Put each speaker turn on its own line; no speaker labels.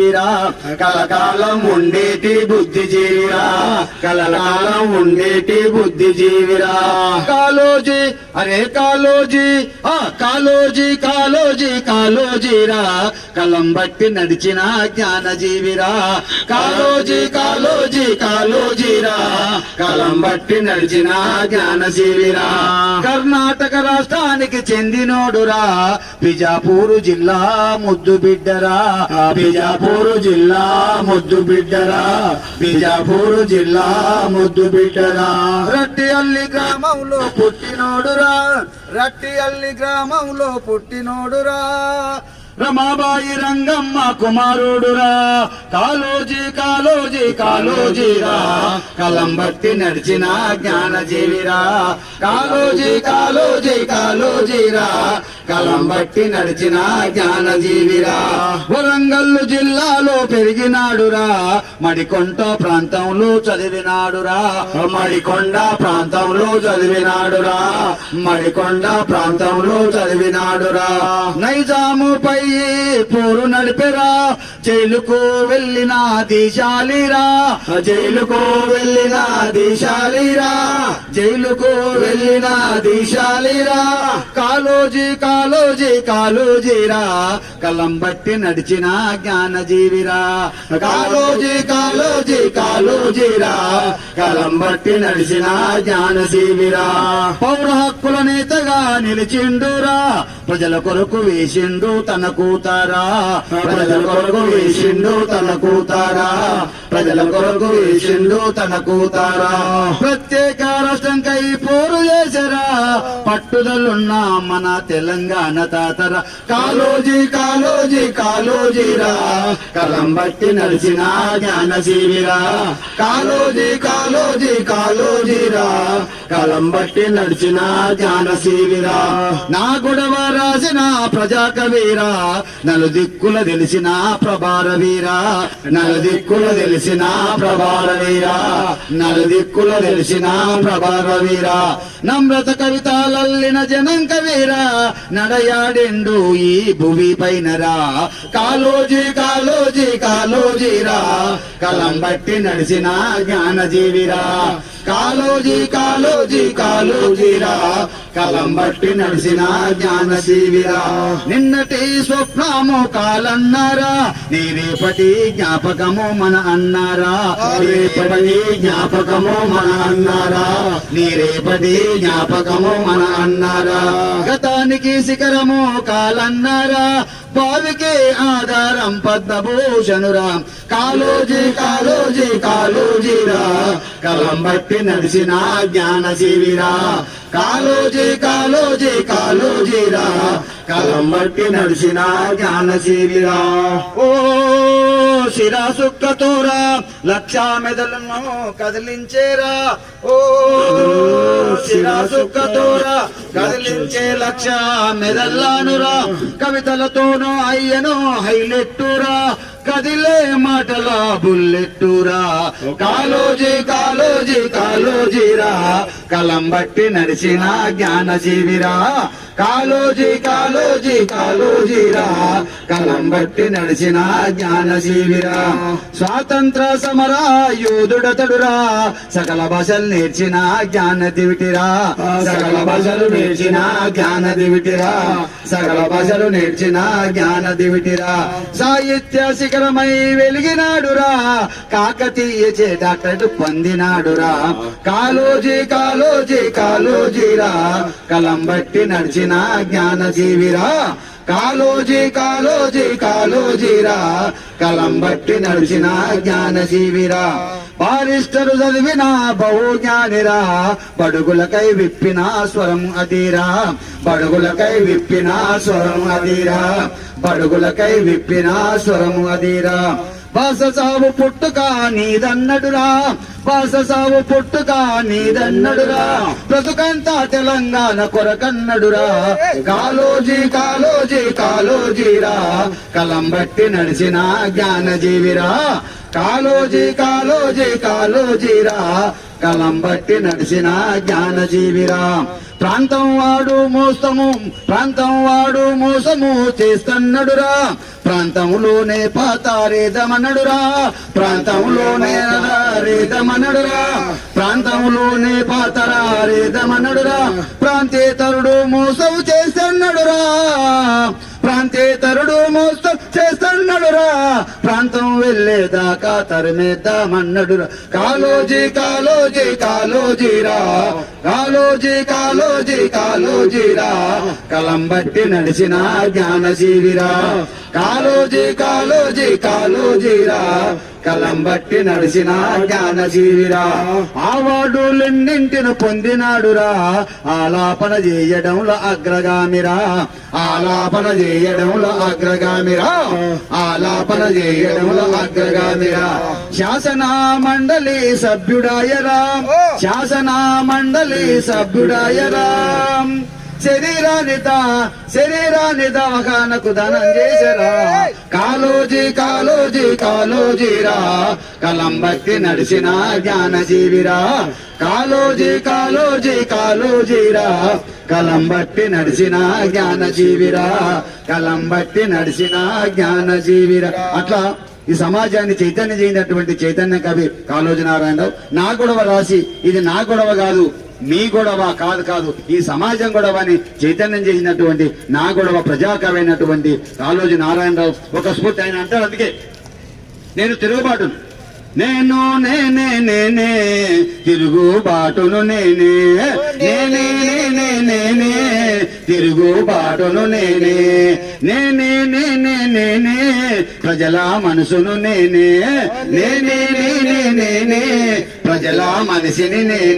చెప్పిరా. కలకాలం ఉండేటి బుద్ధిజీవిరా. కలకాలం ఉండేటి బుద్ధిజీవిరా. కాలోజీ అరే కాలోజీ ఆ కాలోజీ కాలోజీ కాలోజీరా. కలం బట్టి నడిచిన జ్ఞానజీవిరా. కాలోజీ కాలోజీ కాలోజీరా. కలం బట్టి నడిచిన జ్ఞానజీవిరా కర్ణాటక రాష్ట్రానికి చెందినోడురా. బిజాపూరు జిల్లా ముద్దు బిడ్డరా. బిజాపూరు జిల్లా ముద్దు బిడ్డరా. బిజాపూరు జిల్లా ముద్దు బిడ్డరా. రట్టి అల్లి గ్రామంలో పుట్టినోడురా. రట్టి అల్లి గ్రామంలో పుట్టినోడురా. రమాబాయి రంగమ్మ కుమారుడురా. కాలోజీ కాలోజీ కాలోజీరా కలం భక్తి నడిచిన జ్ఞానజీవిరా. కాలోజీ కాలోజీ కాలోజీరా కలం బట్టి నడిచిన జ్ఞానజీవిరా. వరంగల్లు జిల్లాలో పెరిగినాడురా. మడికొండ ప్రాంతంలో చదివినాడురా. మడికొండ ప్రాంతంలో చదివినాడురా. మడికొండ ప్రాంతంలో చదివినాడురా. నైజాముపై పోరు నడిపెరా. జైలుకు వెళ్ళిన దిశాలిరా. జైలుకు వెళ్ళిన దిశాలిరా. జైలుకు వెళ్ళిన దీశాలిరా. కాలోజీ కాలోజీ కాలోజీరా. కలం బట్టి నడిచిన జ్ఞానజీవిరా. కాలోజీ కాలోజీ కాలోజీరా. కలం బట్టి నడిచిన జ్ఞానజీవిరా. పౌర హక్కుల నేతగా నిలిచిండురా. ప్రజల కొరకు వేసిండు తన కూతారా. ప్రజల కొరకు వేసిండు తన కూతారా. ప్రజల కొరకు వేసిండు తన కూతారా. ప్రత్యేక రాష్ట్రంకై పోరు చేసరా పట్టుదలున్న మన తెలంగాణ తాతర. కాలోజీ కాలోజీ కాలోజీరా. కలం బట్టి నడిచిన జ్ఞానజీవిరా. కాలోజీ కాలోజీ కాలోజీరా. కలం బట్టి నడిచిన జ్ఞానశీవిరా నా గొడవ రాసిన ప్రజాకవీరా. నలు దిక్కుల తెలిసిన ప్రభార వీరా నలు దిక్కుల తెలిసిన ప్రభార వీరా నలు దిక్కుల తెలిసిన ప్రభా వీరా నమ్రత కవితలల్లిన జనం కవీరా. నడయాడిండు ఈ భువి పైనరా కాలోజీ కాలోజీ కాలోజీరా కలం బట్టి నడిచిన జ్ఞానజీవిరా. కాలోజీ కాలోజీ కాలోజీరా కలం బట్టి నడిసిన జ్ఞానజీవిరా. నిన్నటి స్వప్నము కాలన్నారా నీ రేపటి జ్ఞాపకము మన అన్నారా. రేపటి జ్ఞాపకము మన అన్నారా. నీ రేపటి జ్ఞాపకము మన అన్నారా. గతానికి శిఖరము కాలన్నారా బావికి ఆధారం పద్మభూషణురా. కాలోజీ కాలోజీ కాలోజీరా కలం బట్టి నడిచిన జ్ఞాన శివిరా కాలోజీ కాలోజీ కాలోజీరా కలం బట్టి నడిచిన జ్ఞాన శివిరా ఓ శిరా సుక్కతోరా లక్షా మెదలను కదిలించేరా. ఓ శిరా సుక్కతోరా కదిలించే లక్ష మెదల్లానురా కవితలతోనూ అయ్యను హైలెట్టురా కదిలే మాటల బుల్లెట్టురా. కాలోజీ కాలోజీ కాలోజీరా కలం బట్టి నడిచిన జ్ఞాన జీవిరా కాలోజీ కాలోజీ కాలోజీరా. కలం బట్టి నడిచిన జ్ఞాన జీవిరా స్వాతంత్ర సమర యోధుడతడురా. సకల భాషలు నేర్చిన జ్ఞాన దివిటిరా సకల భాషలు నేర్చిన జ్ఞాన దివిటిరా సకల భాషలు నేర్చిన జ్ఞాన దివిటిరా సాహిత్య శిఖరమై వెలిగినాడురా. కాకతీయ చే పొందినాడురా. పొందినాడురా కాలోజీ కాలోజీ కాలోజీరా కలం బట్టి నడిచిన జ్ఞానజీవిరా. కాలోజీ కాలోజీ కాలోజీరా కలం బట్టి నడిచిన జ్ఞానజీవిరా. బారిస్టరు చదివిన బహు జ్ఞానిరా బడుగులకై విప్పిన స్వరం అదిరా బడుగులకై విప్పిన స్వరం అదిరా బడుగులకై విప్పిన స్వరం అదిరా భాష సాగు పుట్టుక నీదన్నడురా. భాష సాగు పుట్టుక నీదన్నడురా. బ్రతుకంతా తెలంగాణ కొరకన్నడురా. కాలోజీ కాలోజీ కాలోజీరా. కలం బట్టి నడిచిన జ్ఞానజీవిరా. కాలోజీ కాలోజీ కాలోజీరా కలం బట్టి నడిచిన జ్ఞానజీవిరా. ప్రాంతం వాడు మోసము ప్రాంతం వాడు మోసము చేస్తన్నడురా. ప్రాంతంలోనే పాతారేదమన్నడురా ప్రాంతంలోనే రేదమన్నడురా ప్రాంతంలోనే పాతరారేదమనడురా ప్రాంతేతరుడు మోసము చేస్తన్నడురా. ప్రాంతేతరుడు ప్రాంతం వెళ్ళేదాకా తరిమేద్దామన్నడురా. కాలోజీ కాలోజీ కాలోజీరా. కాలోజీ కాలోజీ కాలోజీరా. కలం బట్టి నడిచిన జ్ఞానజీవిరా. కాలోజీ కాలోజీ కాలోజీరా కలం బట్టి నడిచిన జ్ఞానజీవిరా. అవార్డులెన్నింటిని పొందినాడురా. ఆలాపన చేయడంలో అగ్రగామిరా. ఆలాపన చేయడంలో అగ్రగామిరా. ఆలాపన చేయడంలో అగ్రగామిరా. శాసన మండలి సభ్యుడాయరా. శాసన మండలి సభ్యుడాయరా. శరీరాన్ని దా శరీరాన్ని అవగాహనకు దానం చేసరా. కాలోజీ కాలోజీ కాలోజీరా కలం భక్తి నడిచిన జ్ఞానజీవిరా. కాలోజీ కాలోజీ కాలోజీరా కలం బట్టి నడిచిన జ్ఞానజీవిరా. కలం బట్టి నడిచిన జ్ఞానజీవిరా. అట్లా ఈ సమాజాన్ని చైతన్య చేయనటువంటి చైతన్య కవి కాళోజీ నారాయణరావు. నా గొడవ రాసి ఇది నా గొడవ కాదు. మీ గొడవ కాదు కాదు ఈ సమాజం గొడవ అని చైతన్యం చేసినటువంటి నా గొడవ ప్రజాకవి అయినటువంటి కాళోజీ నారాయణరావు ఒక స్ఫూర్తి ఆయన అంటారు అందుకే నేను తిరుగుబాటును నేను నేనే నేనే తిరుగుబాటును నేనే నేనే నేనే నేనే తిరుగుబాటును నేనే నేనే నేనే నేనే ప్రజల మనసును నేనే నేనే నేనే నేనే ప్రజల మనసిని నేనే